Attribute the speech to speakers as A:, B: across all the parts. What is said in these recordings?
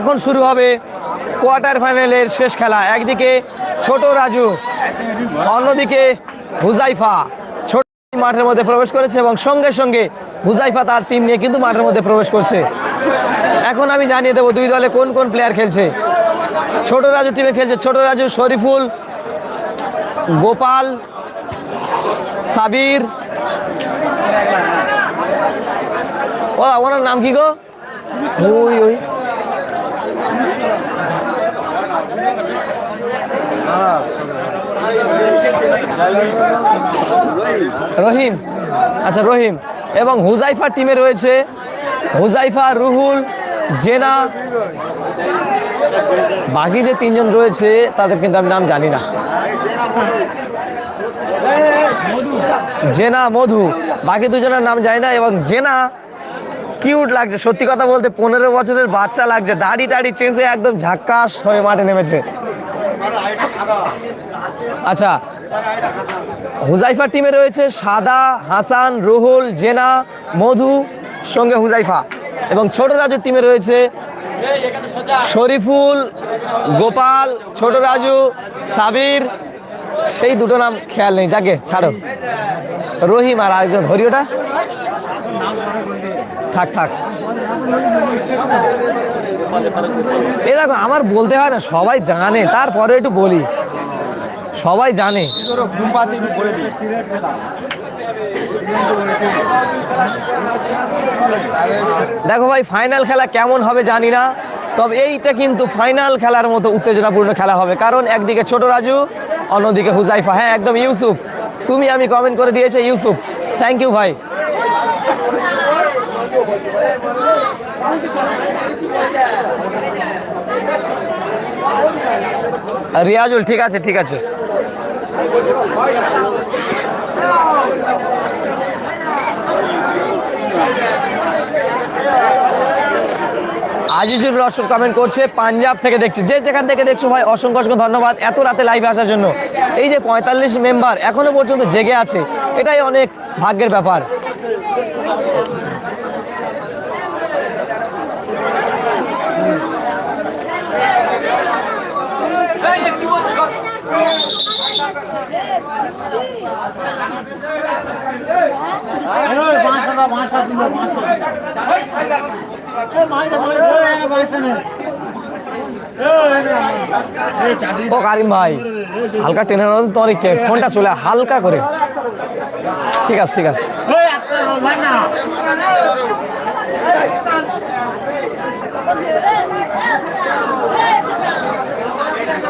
A: এখন শুরু হবে কোয়ার্টার ফাইনালের শেষ খেলা। একদিকে ছোট রাজু, অন্যদিকে হুজাইফা ছোট মাঠের মধ্যে প্রবেশ করেছে এবং সঙ্গে সঙ্গে হুজাইফা তার টিম নিয়ে কিন্তু মাঠের মধ্যে প্রবেশ করছে। এখন আমি জানিয়ে দেবো দুই দলে কোন কোন প্লেয়ার খেলছে। ছোট রাজু টিমে খেলছে ছোট রাজু, শরীফুল, গোপাল, সাবির। ও ওনার নাম কি গো? ওই ওই। রহিম আচ্ছা রহিম, এবং হুজাইফা টিমে রয়েছে হুজাইফা, রুহুল, জেনা, বাকি যে তিনজন রয়েছে, তাদের কিন্তু আমি নাম জানি না। জেনা, মধু, বাকি দুজনের নাম জানি না, এবং জেনা কিউট লাগছে, সত্যি কথা বলতে পনেরো বছরের বাচ্চা লাগছে, দাড়ি টাড়ি চেঁচে একদম ঝাক্কাস হয়ে মাঠে নেমেছে। আচ্ছা হুজাইফা টিমে রয়েছে সাদা, হাসান, রুহুল, জেনা, মধু, সঙ্গে হুজাইফা। এবং ছোট রাজুর টিমে রয়েছে শরীফুল, গোপাল, ছোট রাজু, সাবির। সেই দুটো নাম খেয়াল নেই। যাকে, ছাড়ো। রহিম আর আরেকজন হরিওটা থাক থাক। এই দেখো, আমার বলতে হয় না, সবাই জানে, তারপরে একটু বলি। সবাই জানে। দেখো ভাই ফাইনাল খেলা কেমন হবে জানি না, তবে এইটা কিন্তু ফাইনাল খেলার মতো উত্তেজনাপূর্ণ খেলা হবে। কারণ একদিকে ছোট রাজু, অন্যদিকে হুজাইফা। হ্যাঁ একদম, ইউসুফ। তুমি আমি কমেন্ট করে দিয়েছে, ইউসুফ। থ্যাংক ইউ ভাই। রিয়াজুল, ঠিক আছে ঠিক আছে। আজিজুল রসুল কমেন্ট করছে, পাঞ্জাব থেকে দেখছি। যে যেখান থেকে দেখছ ভাই, অসংখ্য অসংখ্য ধন্যবাদ এত রাতে লাইভে আসার জন্য। এই যে পঁয়তাল্লিশ মেম্বার এখনও পর্যন্ত জেগে আছে, এটাই অনেক ভাগ্যের ব্যাপার। ও কারিম ভাই হালকা টেনে তোমার ফোনটা চলে হালকা করে। ঠিক আছে ঠিক আছে।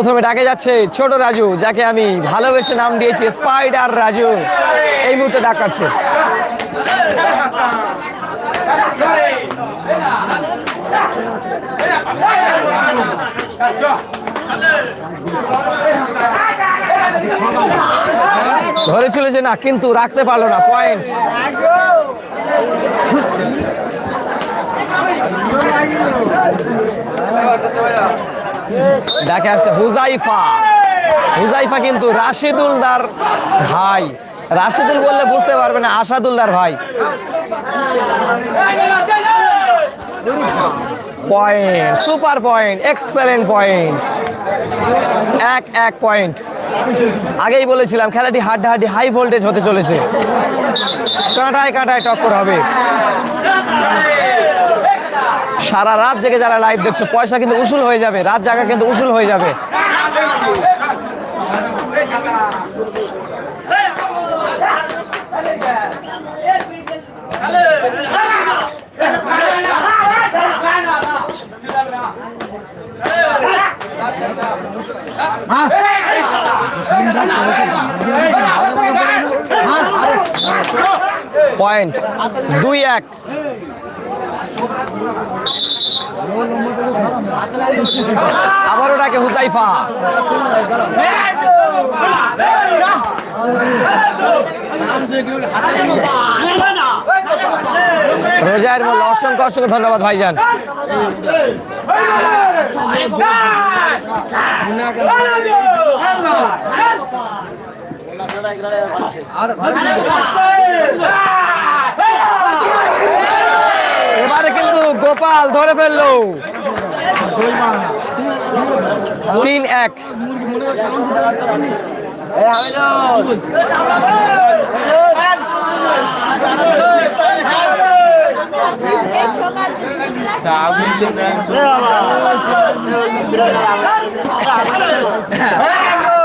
A: প্রথমে ডাকে যাচ্ছে ছোট রাজু, যাকে আমি ভালোবেসে নাম দিয়েছি স্পাইডার রাজু। এই মুহূর্তে ডাকাচ্ছে ধরেছিল যে না, কিন্তু রাখতে পারল না পয়েন্ট দেখে আসছে হুজাইফা। হুজাইফা কিন্তু রাশিদুলদার ভাই। রাশিদুল বললে বুঝতে পারবে না আসাদুল্লার ভাই। Point super point excellent point এক এক পয়েন্ট আগেই বলেছিলাম, খেলাটি হাড্ডাহাড্ডি হাই ভোল্টেজ হতে চলেছে। কাঁটায় কাঁটায় টক্কর হবে। সারা রাত জেগে যারা লাইভ দেখছ, পয়সা কিন্তু উসুল হয়ে যাবে, রাত জাগা কিন্তু উসুল হয়ে যাবে। পয়েন্ট দুই এক। আবারও ডাকে হুজাইফা। রোজায়ের মোল্লা অসংখ্য অসংখ্য ধন্যবাদ ভাইজান। এবারে কিন্তু গোপাল ধরে ফেলল। তিন এক।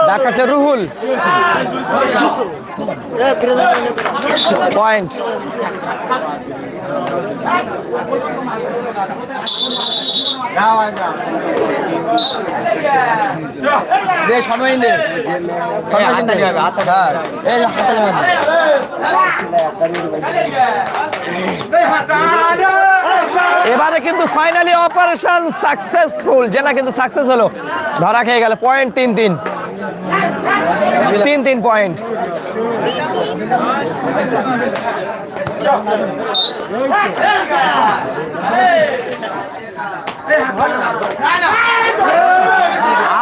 A: ডাকাচ্ছে রুহুল। পয়েন্ট।
B: দে সময় দে হাততালি হবে হাততালি এই হাততালি মারবে
A: এবারে কিন্তু ফাইনালি অপারেশন সাকসেসফুল জেনা কিন্তু সাকসেস হলো। ধরা খেয়ে গেল পয়েন্ট তিন তিন। তিন তিন পয়েন্ট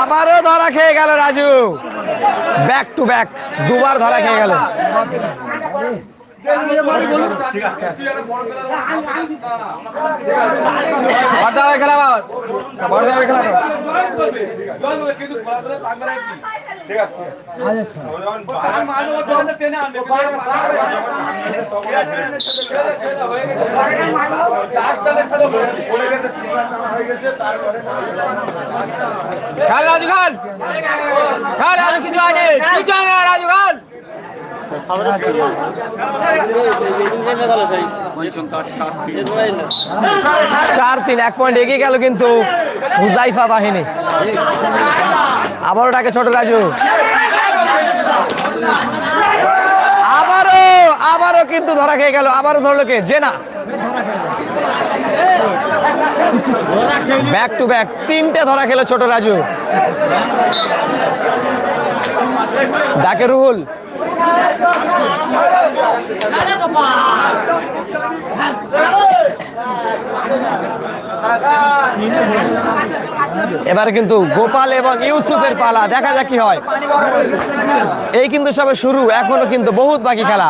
A: আবারও ধরা খেয়ে গেল রাজু। ব্যাক টু ব্যাক দুবার ধরা খেয়ে গেল।
B: রাজু খাল। রাজু কিছু আছে কিছু আছে রাজু খাল।
A: চার তিন, এক পয়েন্ট এগিয়ে গেল কিন্তু হুজাইফা বাহিনী। আবারও ডাকে ছোট রাজু। আবারও আবারও কিন্তু ধরা খেয়ে গেল, আবারও ধরলো কে? জেনা। ব্যাক টু ব্যাক তিনটে ধরা খেলো ছোট রাজু। ডাকে রুহুল। এবারে কিন্তু গোপাল এবং ইউসুফের পালা, দেখা যাক কি হয়। এই কিন্তু সবে শুরু, এখনও কিন্তু বহুত বাকি খেলা।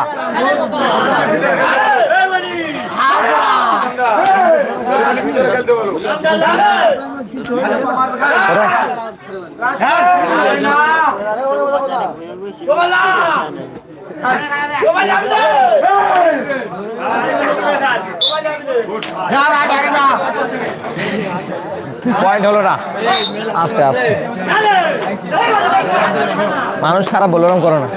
A: পয়েন্ট হলো না। আস্তে আস্তে। মানুষ খারাপ বলে ওরম করো না।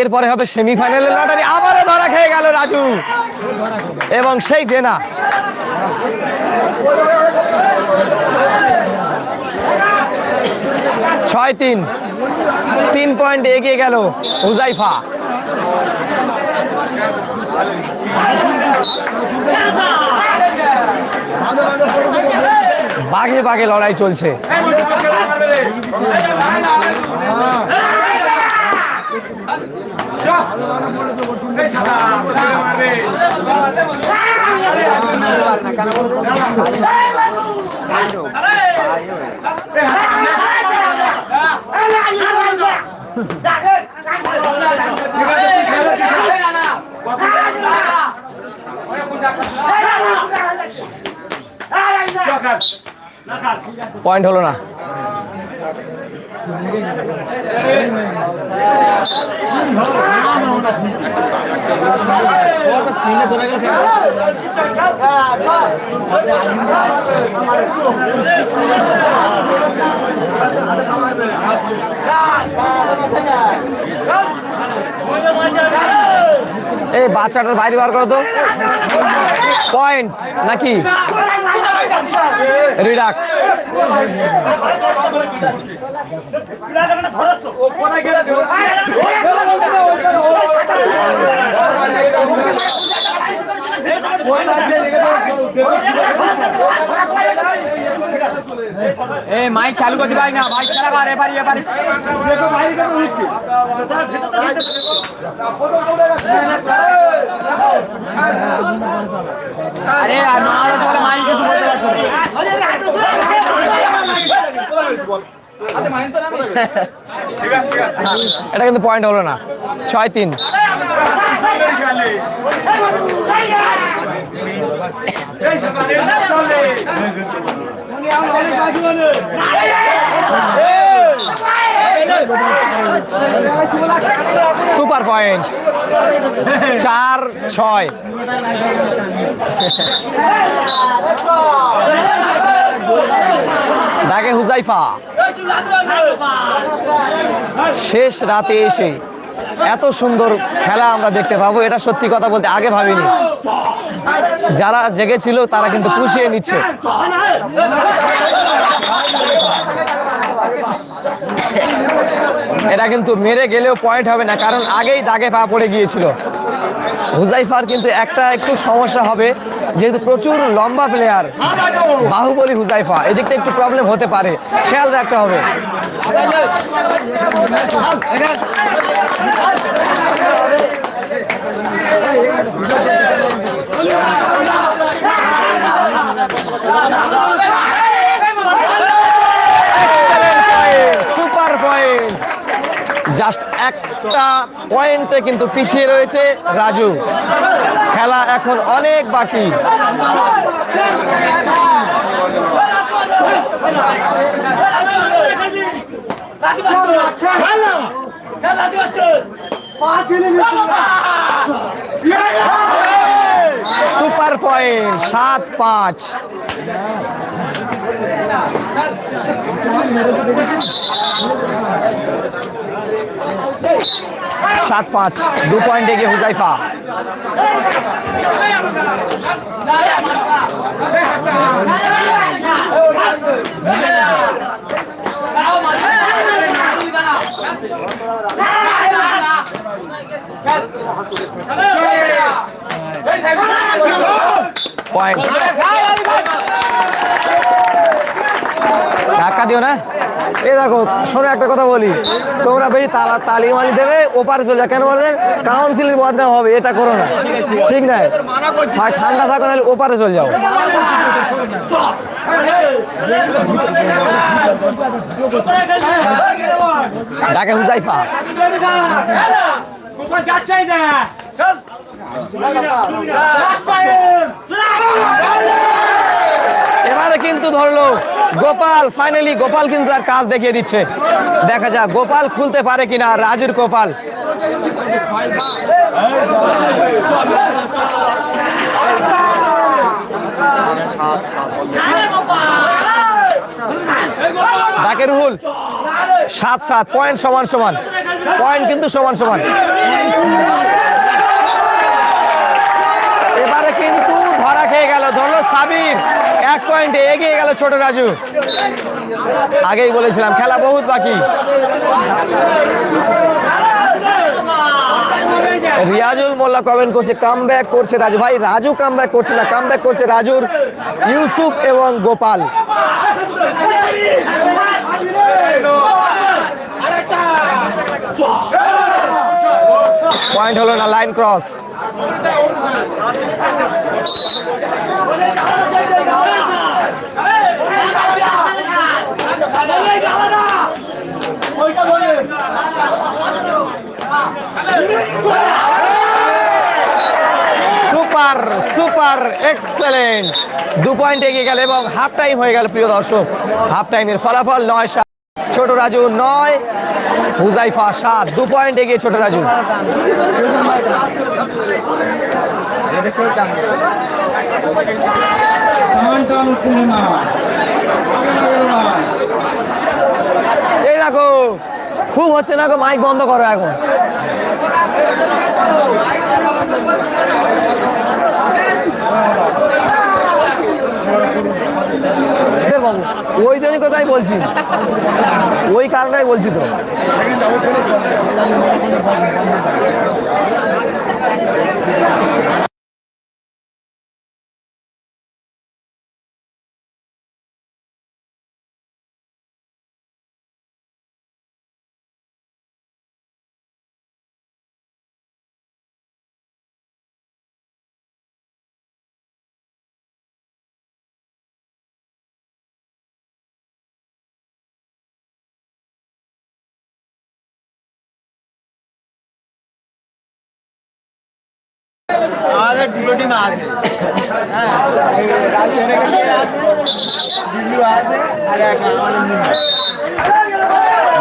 A: এরপরে হবে সেমিফাইনালের লটারি, আবারও ধরা খেয়ে গেল রাজু। এবং সেই জেনা। ছয় তিন। তিন পয়েন্ট এগিয়ে গেল হুজাইফা। বাঘে বাঘে লড়াই চলছে পয়েন্ট হলো না। এই বাচ্চাটার বাইরে বার করো তো। পয়েন্ট নাকি রিডাক
B: এই মাইক চালু করতে পারি না ভাই খেলা পারে এপারি এপারি আরে, আর না হলে তো মাইক কিছু বলতে পারছ।
A: এটা কিন্তু পয়েন্ট হলো না। ছয় তিন। Super point. চার ছয়। হুজাইফা। শেষ রাতে এসে এত সুন্দর খেলা আমরা দেখতে পাবো, এটা সত্যি কথা বলতে আগে ভাবিনি। যারা জেগেছিল, তারা কিন্তু পুষিয়ে নিচ্ছে। এটা কিন্তু মেরে গেলেও পয়েন্ট হবে না, কারণ আগেই দাগে পা পড়ে গিয়েছিল। হুজাইফার কিন্তু একটা একটু সমস্যা হবে। যেহেতু প্রচুর লম্বা প্লেয়ার বাহুবলী হুজাইফা, এদিকটা একটু প্রবলেম হতে পারে। খেয়াল রাখতে হবে। সুপার পয়েন্ট জাস্ট একটা পয়েন্টে কিন্তু পিছিয়ে রয়েছে রাজু। এখন অনেক বাকি। সুপার পয়েন্ট সাত পাঁচ। সাত পাঁচ দু পয়েন্ট এগিয়ে হুজাইফা। পয়েন্ট। ধাক্কা দিও না। এ দেখো, শোনো, একটা কথা বলি। তোমরা বেশি তালা তালি মালি দেবে, ওপারে চলে যাও। কেন বলে? কাউন্সিলের বদনাম হবে, এটা করো না। ঠিক আর ঠান্ডা থাকো, নাহলে ওপারে চলে যাও। ডাকে হুজাইফা। এবারে কিন্তু ধরলো। গোপাল ফাইনালি গোপাল কিন্তু তার কাজ দেখিয়ে দিচ্ছে। দেখা যাক, গোপাল খুলতে পারে কিনা, রাজুর গোপাল। ডাকে রুহুল। সাত সাত পয়েন্ট সমান সমান পয়েন্ট কিন্তু সমান সমান এবারে ধরা খেয়ে গেল, ধরলো সাবির। এক পয়েন্টে এগিয়ে গেল ছোট রাজু। আগেই বলেছিলাম, খেলা বহুত বাকি। রিয়াজুল মোল্লা কমেন্ট করছে কাম করছে রাজু। ভাই, রাজু কাম করছে না কাম করছে রাজুর, ইউসুফ এবং গোপাল। পয়েন্ট হলো না line cross super super excellent দু পয়েন্ট এগিয়ে গেল এবং হাফ টাইম হয়ে গেল, প্রিয় দর্শক। হাফ টাইমের ফলাফল নয় সাত, ছোট রাজু নয় হুজাইফা সাত। দু পয়েন্ট এগিয়ে ছোট রাজু। এই দেখো, খুব হচ্ছে না গো মাইক বন্ধ করো এখন। ওই জন্যই কথাই বলছি। ওই কারণটাই বলছি তো।
B: আমাদের দুটো টিম আছে।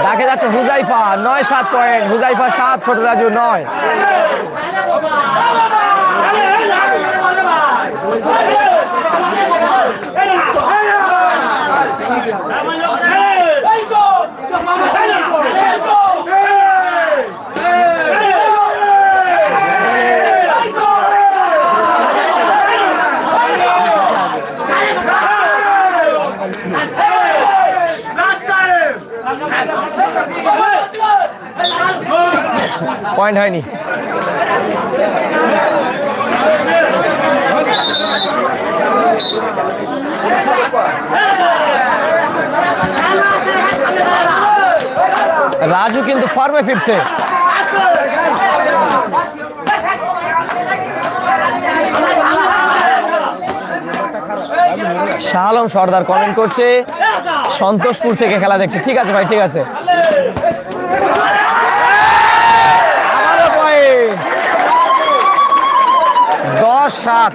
A: ডাকে যাচ্ছে হুজাইফা, নয় সাত পয়েন্ট। হুজাইফা সাত, ছোট রাজু নয়। পয়েন্ট হয়নি। রাজু কিন্তু ফর্মে ফিরছে। শাহ আলম সর্দার কমেন্ট করছে। সন্তোষপুর থেকে খেলা দেখছে। ঠিক আছে ভাই, ঠিক আছে আবারও point। দশ সাত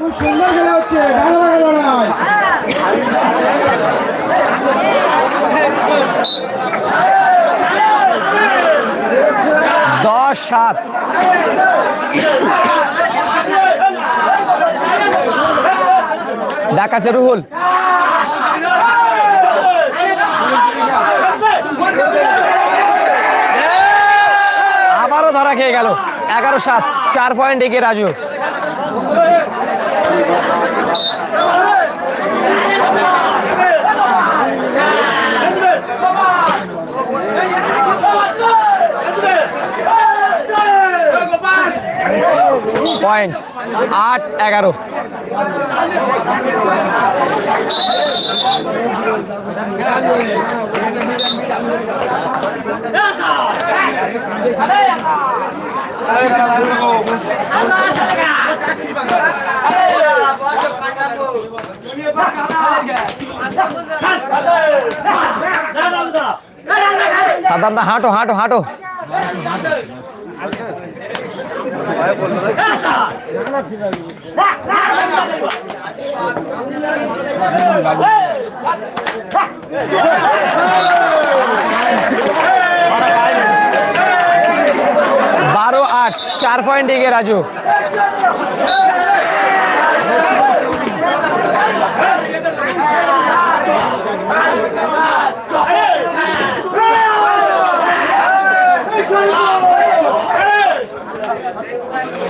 A: দশ, সাত। ডাকাচ্ছে রুহুল। আবারও ধরা খেয়ে গেল। এগারো, সাত। চার পয়েন্ট এগিয়ে রাজু। পয়েন্ট আট এগারো। সাদাম দা হাঁটো হাঁটো হাঁটো। বারো আট চার পয়েন্ট এগিয়ে রাজু।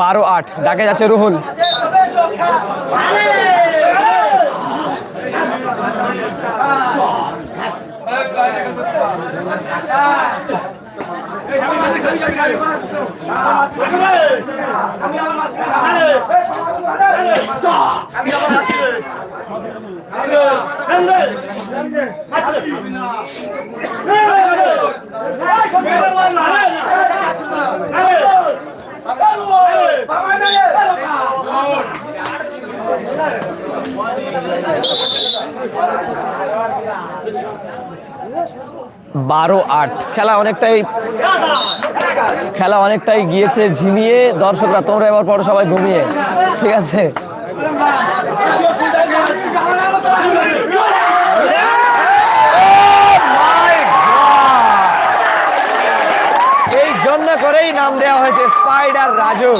A: বারো আট ডাকে যাচ্ছে রুহুল। আমি বারো আট। খেলা অনেকটাই খেলা অনেকটাই গিয়েছে, ঝিমিয়ে। দর্শকরা তোমরা এবার পরে সবাই ঘুমিয়ে। ঠিক আছে? এই জন্য করেই নাম দেওয়া হয়েছে স্পাইডার রাজু।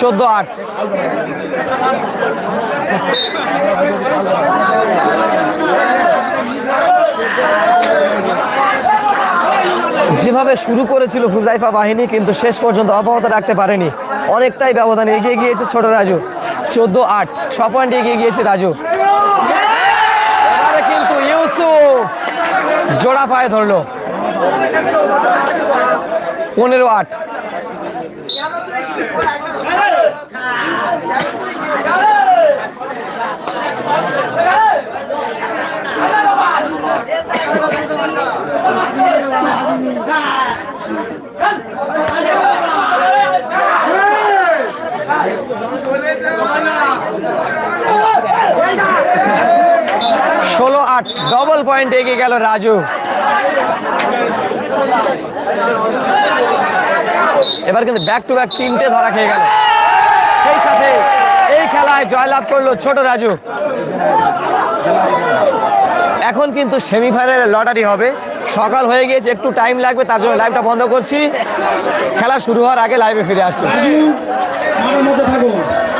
A: চোদ্দ আট। যেভাবে শুরু করেছিল হুজাইফা বাহিনী, কিন্তু শেষ পর্যন্ত অব্যাহত রাখতে পারেনি। অনেকটাই ব্যবধান এগিয়ে গিয়েছে ছোট রাজু। চোদ্দ আট ছ পয়েন্ট এগিয়ে গিয়েছে রাজু এবারে কিন্তু ইউসুফ জোড়া পায়ে ধরলো। পনেরো আট। পয়েন্ট এগিয়ে গেল রাজু। এবার কিন্তু ব্যাক টু ব্যাক তিনটে ধরা খেয়ে গেল। সেই সাথে এই খেলায় জয়লাভ করল ছোট রাজু। এখন কিন্তু সেমিফাইনালের লটারি হবে। সকাল হয়ে গিয়েছে, একটু টাইম লাগবে, তার জন্য লাইভটা বন্ধ করছি। খেলা শুরু হওয়ার আগে লাইভে ফিরে আসছি।